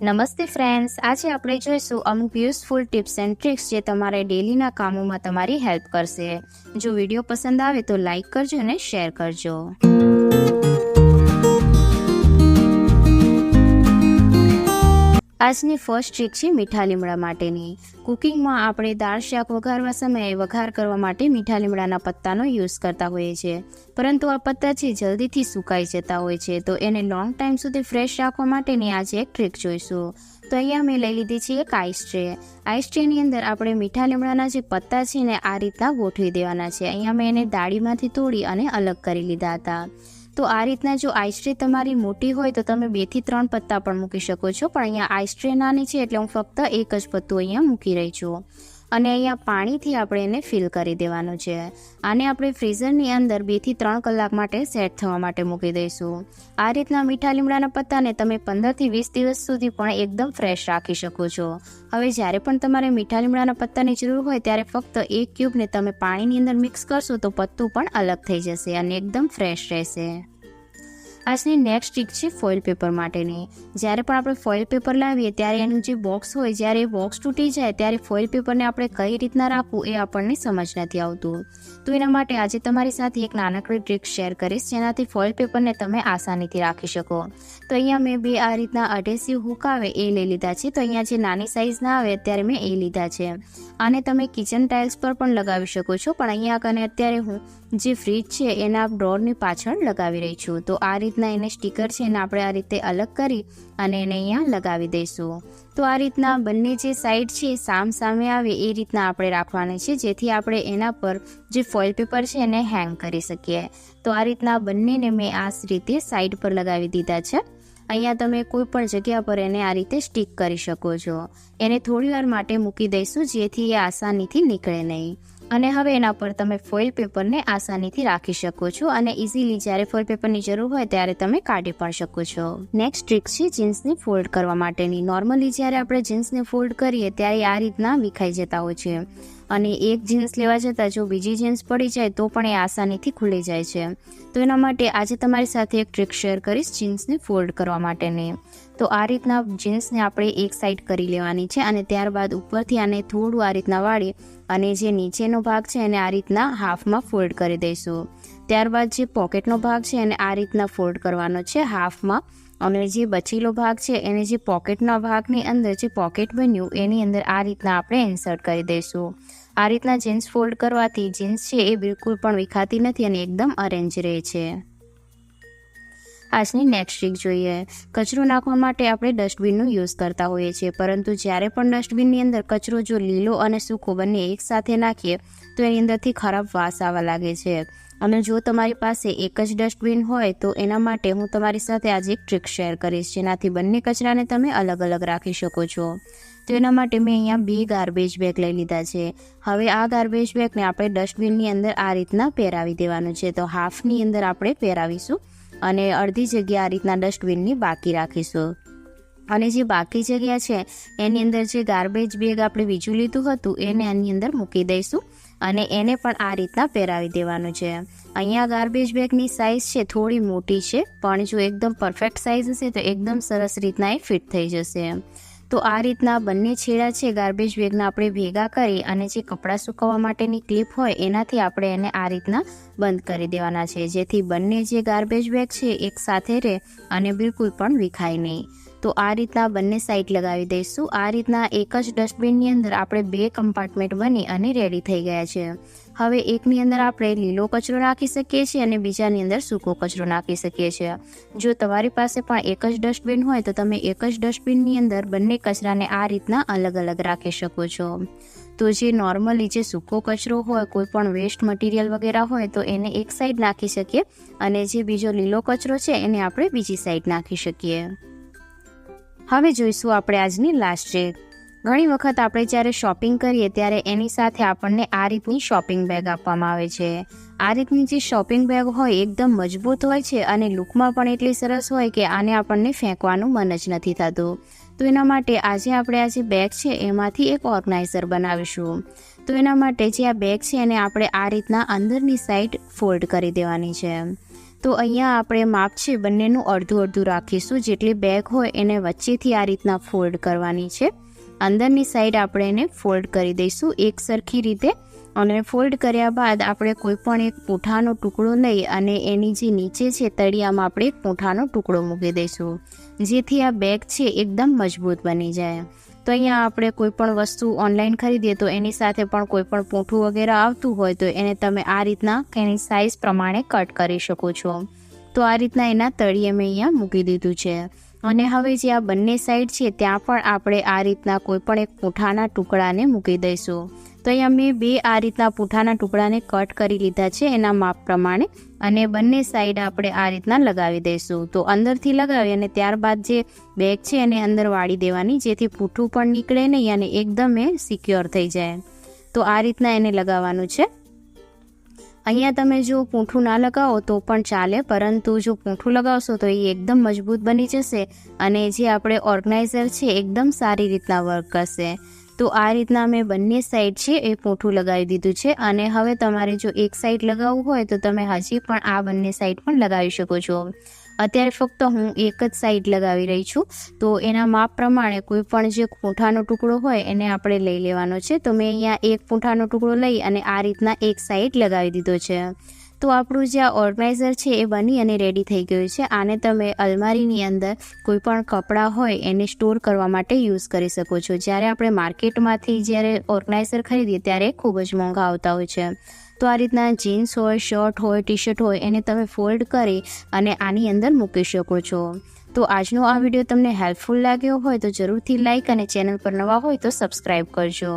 નમસ્તે ફ્રેન્ડ્સ આજે આપણે જોઈશું અમુક યુઝફુલ ટિપ્સ એન્ડ ટ્રિક્સ જે તમારે ડેલીના કામોમાં તમારી હેલ્પ કરશે. જો વીડિયો પસંદ આવે તો લાઇક કરજો અને શેર કરજો. આજની ફર્સ્ટ ટ્રીક છે મીઠા લીમડા માટેની. કુકિંગમાં આપણે દાળ, શાક વઘારવા સમયે વઘાર કરવા માટે મીઠા લીમડાના પત્તાનો યુઝ કરતા હોઈએ છીએ. પરંતુ આ પત્તા છે, જલ્દીથી સુકાઈ જતા હોય છે, તો એને લોંગ ટાઈમ સુધી ફ્રેશ રાખવા માટેની આજે એક ટ્રીક જોઈશું. તો અહીંયા મેં લઈ લીધી છે એક આઈસ ટ્રે આઈસ ટ્રેની અંદર આપણે મીઠા લીમડાના જે પત્તા છે ને, આ રીતના ગોઠવી દેવાના છે. અહીંયા મેં એને દાળીમાંથી તોડી અને અલગ કરી લીધા હતા. તો આ રીતના જો આઈસ્ટ્રે તમારી મોટી હોય તો તમે બેથી ત્રણ પત્તા પણ મૂકી શકો છો. પણ અહીંયા આઈસ્ટ્રે નાની છે એટલે હું ફક્ત એક જ પત્તું અહીંયા મૂકી રહી છું. અને અહીંયા પાણીથી આપણે એને ફિલ કરી દેવાનું છે. આને આપણે ફ્રીઝરની અંદર બેથી ત્રણ કલાક માટે સેટ થવા માટે મૂકી દઈશું. આ રીતના મીઠા લીમડાના પત્તાને તમે પંદરથી વીસ દિવસ સુધી પણ એકદમ ફ્રેશ રાખી શકો છો. હવે જ્યારે પણ તમારે મીઠા લીમડાના પત્તાની જરૂર હોય ત્યારે ફક્ત એક ક્યુબને તમે પાણીની અંદર મિક્સ કરશો તો પત્તું પણ અલગ થઈ જશે અને એકદમ ફ્રેશ રહેશે. આજની નેક્સ્ટ ટ્રીક છે ફોઇલ પેપર માટેની. જ્યારે પણ આપણે ફોઇલ પેપર લાવીએ, ત્યારે એનું જે બોક્સ હોય, જ્યારે એ બોક્સ તૂટી જાય, ત્યારે ફોઇલ પેપરને આપણે કઈ રીતના રાખવું એ આપણને સમજ નથી આવતું. તો એના માટે આજે તમારી સાથે એક નાનકડી ટ્રીક શેર કરીશ, જેનાથી ફોઇલ પેપરને તમે આસાનીથી રાખી શકો. તો અહીંયા મેં બે આ રીતના અઢેસિવ હુક આવે, એ લઈ લીધા છે. તો અહીંયા જે નાની સાઇઝના આવે, અત્યારે મેં એ લીધા છે. આને તમે કિચન ટાઇલ્સ પર પણ લગાવી શકો છો, પણ અહીંયા કને અત્યારે હું જે ફ્રીજ છે, એના ડોરની પાછળ લગાવી રહી છું. તો આ રીતના એને સ્ટીકર છે એને આપણે આ રીતે અલગ કરી અને એને અહીંયા લગાવી દઈશું. તો આ રીતના બંને જે સાઈડ છે, સામ સામે આવે એ રીતના આપણે રાખવાની છે, જેથી આપણે એના પર જે ફોઇલ પેપર છે એને હેંગ કરી શકીએ. તો આ રીતના બંનેને મેં આ રીતે સાઈડ પર લગાવી દીધા છે. અહીંયા તમે કોઈ પણ જગ્યા પર એને આ રીતે સ્ટીક કરી શકો છો. એને થોડી વાર માટે મૂકી દઈશું, જેથી એ આસાનીથી નીકળે નહીં. અને હવે એના પર તમે ફોઇલ પેપરને આસાનીથી રાખી શકો છો અને ઇઝીલી જ્યારે ફોઇલ પેપરની જરૂર હોય ત્યારે તમે કાઢી પણ શકો છો. નેક્સ્ટ ટ્રીક છે જીન્સને ફોલ્ડ કરવા માટેની. નોર્મલી જ્યારે આપણે જીન્સને ફોલ્ડ કરીએ ત્યારે આ રીતના વિખાઈ જતા હોય છે. અને એક જીન્સ લેવા જતાં જો બીજી જીન્સ પડી જાય તો પણ એ આસાનીથી ખુલી જાય છે. તો એના માટે આજે તમારી સાથે એક ટ્રીક શેર કરીશ જીન્સને ફોલ્ડ કરવા માટેની. તો આ રીતના જીન્સને આપણે એક સાઈડ કરી લેવાની છે અને ત્યારબાદ ઉપરથી આને થોડું આ રીતના વાળી અને જે નીચેનો ભાગ છે એને આ રીતના હાફમાં ફોલ્ડ કરી દઈશું. ત્યારબાદ જે પોકેટનો ભાગ છે એને આ રીતના ફોલ્ડ કરવાનો છે હાફમાં. અને જે બચેલો ભાગ છે, એને જે પોકેટના ભાગની અંદર જે પોકેટ બન્યું, એની અંદર આ રીતના આપણે ઇન્સર્ટ કરી દઈશું. આ રીતના જીન્સ ફોલ્ડ કરવાથી જીન્સ છે, એ બિલકુલ પણ વિખાતી નથી અને એકદમ અરેન્જ રહે છે. આજની નેક્સ્ટ ટ્રીક જોઈએ. કચરો નાખવા માટે આપણે ડસ્ટબિનનો યુઝ કરતા હોઈએ છીએ. પરંતુ જ્યારે પણ ડસ્ટબિનની અંદર કચરો જો લીલો અને સૂકો બંને એકસાથે નાખીએ, તો એની અંદરથી ખરાબ વાસ આવવા લાગે છે. અને જો તમારી પાસે એક જ ડસ્ટબિન હોય, તો એના માટે હું તમારી સાથે આજે એક ટ્રીક શેર કરીશ. જેનાથી બંને કચરાને તમે અલગ અલગ રાખી શકો છો. તો એના માટે મેં અહીંયા બે ગાર્બેજ બેગ લઈ લીધા છે. હવે આ ગાર્બેજ બેગને આપણે ડસ્ટબિનની અંદર આ રીતના પહેરાવી દેવાનું છે. તો હાફની અંદર આપણે પહેરાવીશું. અને અડધી જગ્યા આ રીતના ડસ્ટબિનની બાકી રાખીશું. અને જે બાકી જગ્યા છે, એની અંદર જે ગાર્બેજ બેગ આપણે બીજું લીધું હતું, એને એની અંદર મૂકી દઈશું અને એને પણ આ રીતના પહેરાવી દેવાનું છે. અહીંયા ગાર્બેજ બેગની સાઇઝ છે થોડી મોટી છે, પણ જો એકદમ પરફેક્ટ સાઇઝ હશે તો એકદમ સરસ રીતના એ ફિટ થઈ જશે. તો આ રીતના બંને છેડા છે ગાર્બેજ બેગના આપણે ભેગા કરી અને જે કપડાં સૂકવવા માટેની ક્લિપ હોય એનાથી આપણે એને આ રીતના બંધ કરી દેવાના છે. જેથી બંને જે ગાર્બેજ બેગ છે એક સાથે રહે અને બિલકુલ પણ વિખાય નહીં. તો આ રીતના બંને સાઈડ લગાવી દઈશું. આ રીતના એક જ ડસ્ટબિનની અંદર આપણે બે કમ્પાર્ટમેન્ટ બની અને રેડી થઈ ગયા છે. હવે એકની અંદર આપણે લીલો કચરો નાખી શકીએ છીએ અને બીજાની અંદર સૂકો કચરો નાખી શકીએ છીએ. જો તમારી પાસે પણ એક જ ડસ્ટબિન હોય તો તમે એક જ ડસ્ટબિનની અંદર બંને કચરાને આ રીતના અલગ અલગ રાખી શકો છો. તો જે નોર્મલી જે સૂકો કચરો હોય, કોઈ પણ વેસ્ટ મટીરિયલ વગેરે હોય, તો એને એક સાઈડ નાખી શકીએ અને જે બીજો લીલો કચરો છે એને આપણે બીજી સાઈડ નાખી શકીએ. હવે જોઈશું આપણે આજની લાસ્ટ ટ્રીક ઘણી વખત આપણે જ્યારે શોપિંગ કરીએ ત્યારે એની સાથે આપણને આ રીતની શોપિંગ બેગ આપવામાં આવે છે. આ રીતની જે શોપિંગ બેગ હોય એકદમ મજબૂત હોય છે અને લુકમાં પણ એટલી સરસ હોય કે આને આપણને ફેંકવાનું મન જ નથી થતું. તો એના માટે આજે આપણે આ જે બેગ છે એમાંથી એક ઓર્ગનાઇઝર બનાવીશું. તો એના માટે જે આ બેગ છે એને આપણે આ રીતના અંદરની સાઈડ ફોલ્ડ કરી દેવાની છે. તો અહીંયા આપણે માપ છે, બંનેનું અડધું અડધું રાખીશું. જેટલી બેગ હોય એને વચ્ચેથી આ રીતના ફોલ્ડ કરવાની છે. અંદરની સાઈડ આપણે એને ફોલ્ડ કરી દઈશું એક સરખી રીતે. અને ફોલ્ડ કર્યા બાદ આપણે કોઈ પણ એક પૂંઠાનો ટુકડો લઈ અને એની જે નીચે છે તળિયામાં આપણે પૂંઠાનો ટુકડો મૂકી દઈશું. જેથી આ બેગ છે, એકદમ મજબૂત બની જાય. તો અહીંયા આપણે કોઈ પણ વસ્તુ ઓનલાઈન ખરીદીએ તો એની સાથે પણ કોઈ પણ પોઠું વગેરે આવતું હોય તો એને તમે આ રીતના એની સાઇઝ પ્રમાણે કટ કરી શકો છો. તો આ રીતના એના તળિયે મેં અહીંયા મૂકી દીધું છે. અને હવે જે આ બંને સાઈડ છે, ત્યાં પણ આપણે આ રીતના કોઈ પણ એક પૂંઠાના ટુકડાને મૂકી દઈશું. તો અહીંયા મેં બે આ રીતના પૂંઠાના ટુકડાને કટ કરી લીધા છે, એના માપ પ્રમાણે. અને બંને સાઈડ આપણે આ રીતના લગાવી દઈશું. તો અંદરથી લગાવી અને ત્યારબાદ જે બેગ છે, એને અંદર વાળી દેવાની, જેથી પૂઠું પણ નીકળે નહીં અને એકદમ એ સિક્યોર થઈ જાય. તો આ રીતના એને લગાવવાનું છે. અહીંયા તમે જો પૂંઠું ના લગાવો તો પણ ચાલે, પરંતુ જો પૂંઠું લગાવશો તો એ એકદમ મજબૂત બની જશે અને જે આપણે ઓર્ગનાઇઝર છે, એકદમ સારી રીતના વર્ક કરશે. તો આ રીતના મેં બંને સાઈડ છે એ પોઠું લગાવી દીધું છે અને હવે તમારે જો એક સાઈડ લગાવવું હોય તો તમે હજી પણ આ બંને સાઈડ પણ લગાવી શકો છો. અત્યારે ફક્ત હું એક જ સાઈડ લગાવી રહી છું. તો એના માપ પ્રમાણે કોઈ પણ જે પૂંઠાનો ટુકડો હોય એને આપણે લઈ લેવાનો છે. તો મેં અહીંયા એક પૂંઠાનો ટુકડો લઈ અને આ રીતના એક સાઈડ લગાવી દીધો છે. તો આપણું જે આ ઓર્ગનાઇઝર છે એ બની અને રેડી થઈ ગયું છે. આને તમે અલમારીની અંદર કોઈ પણ કપડાં હોય એને સ્ટોર કરવા માટે યુઝ કરી શકો છો. જ્યારે આપણે માર્કેટમાંથી જ્યારે ઓર્ગનાઇઝર ખરીદીએ ત્યારે ખૂબ જ મોંઘા આવતા હોય છે. તો આ રીતના જીન્સ હોય શર્ટ હોય ટી શર્ટ હોય એને તમે ફોલ્ડ કરી અને આની અંદર મૂકી શકો છો. તો આજનો આ વીડિયો તમને હેલ્પફુલ લાગ્યો હોય તો જરૂરથી લાઇક અને ચેનલ પર નવા હોય તો સબસ્ક્રાઈબ કરજો.